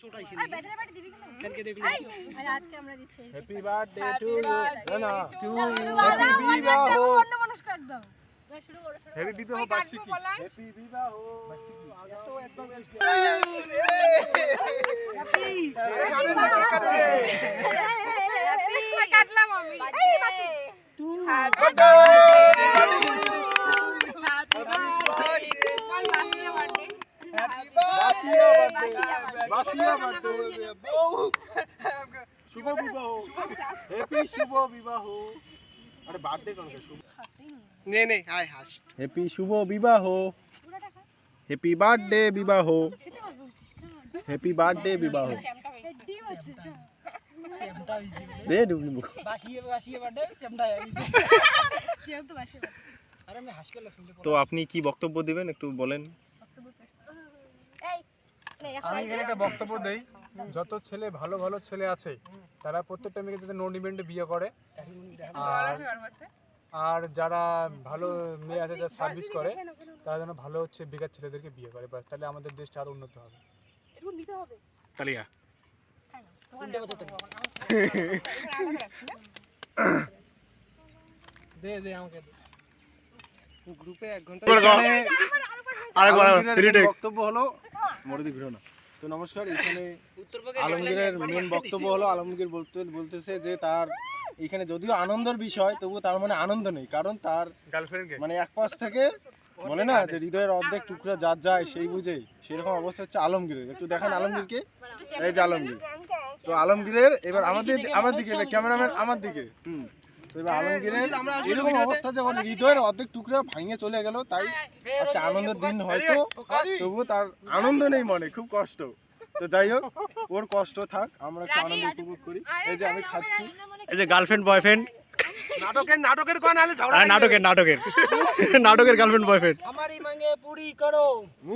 চোটাই ছিল আর battery battery দিবি কেন কালকে দেখলি? এই, আজকে আমরা দিচ্ছি। হ্যাপি বার্থডে টু ইউ না না টু ইউ হ্যাপি বিবাহ অন্য মানুষ একদম। এবার শুরু করো হ্যাপি বিবাহ বার্ষিকী কাটবো বলাস। হ্যাপি বিবাহ এত অ্যাডভান্স Happy কাটলাম আমি। এই বাসি Happy বাসিয়া শুভ বিবাহ। হ্যাপি শুভ বিবাহ। আরে বার্থডে কোন নে নে আয় হাস হ্যাপি শুভ বিবাহ। হ্যাপি বার্থডে বিবাহ। হ্যাপি বার্থডে বিবাহ। দে ডুবলি মুখ বাসিয়ে বাসিয়ে বাড়ে চেমটা আরে আমি হাসপাতাল তো আপনি কি বক্তব্য দিবেন? একটু বলেন। আমি এখানে একটা বক্তব্য দেই। যত ছেলে ভালো ভালো ছেলে আছে তারা প্রত্যেকটা মেয়েকে যাতে নন ডিপেন্ডে বিয়ে করে আর আর যারা ভালো মেয়ে আছে যারা সার্ভিস করে তারা যেন ভালো হচ্ছে বেকার ছেলেদেরকে বিয়ে করে ব্যাস তাহলে আমাদের দেশটা আরও উন্নত হবে। তালিয়া। দে দে আমাকে দে। গ্রুপে এক ঘণ্টা বক্তব্য হলো মরদি ঘুরো না তো নমস্কার এখানে আলমগীরের মেন বক্তব্য হলো আলমগীর বলতে বলতেছে যে তার এখানে যদিও আনন্দের বিষয় তবুও তার মানে আনন্দ নেই কারণ তার গার্লফ্রেন্ডকে মানে এক পাশ থেকে বলে না যে হৃদয়ের অর্ধেক টুকরা যার যায় সেই বুঝেই সেরকম অবস্থা হচ্ছে আলমগীরের। একটু দেখান আলমগীরকে এই যে আলমগীর। তো আলমগীরের এবার আমাদের আমার দিকে ক্যামেরাম্যান আমার দিকে। হুম। এবার আলমগীরের এরকম অবস্থা যখন হৃদয়ের অর্ধেক টুকরা ভাঙে চলে গেল তাই আজকে আনন্দের দিন হয়তো তবুও তার আনন্দ নেই মনে খুব কষ্ট তো যাই হোক ওর কষ্ট থাক আমরা একটু আনন্দ উপভোগ করি এই যে আমি খাচ্ছি এই যে গার্লফ্রেন্ড বয়ফ্রেন্ড নাটকের নাটকের কোন আলে ঝগড়া নাটকের নাটকের নাটকের গার্লফ্রেন্ড বয়ফ্রেন্ড हमारी मांगे पूरी करो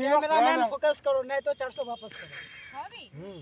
कैमरामैन फोकस करो नहीं तो 400 वापस करो হবে হুম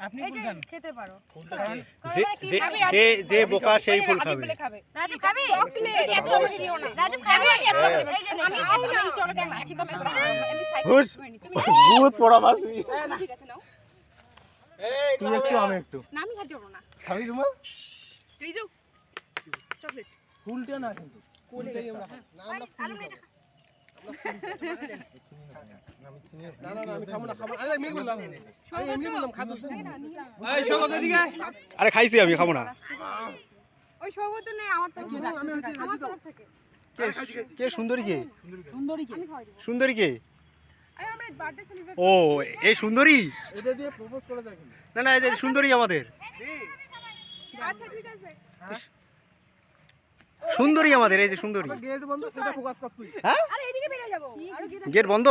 এই যে খেতে পারো। যে যে যে বোকা সেই ফুল খাবে। রাজীব খাবি। চকলেট দিও না। রাজীব খাবি? এই যে আমি আমি চলো কেন আছি বা হুস ভূত পড়া মাসি। ঠিক আছে নাও। তুই একটু আমি একটু। না আমি খাইতে পারব না। খাবি রুমা? রিজু চকলেট ফুলটা না কিন্তু। না না না আমি না না। আরে খাইছি আমি খাব না। ওই সৌগত নেই আমার তরফ আমার তরফ থেকে কে সুন্দরী কে? সুন্দরী কে? ও এই সুন্দরী? না না এই সুন্দরী আমাদের। সুন্দরী আমাদের এই যে সুন্দরী। গেট গেট বন্ধ?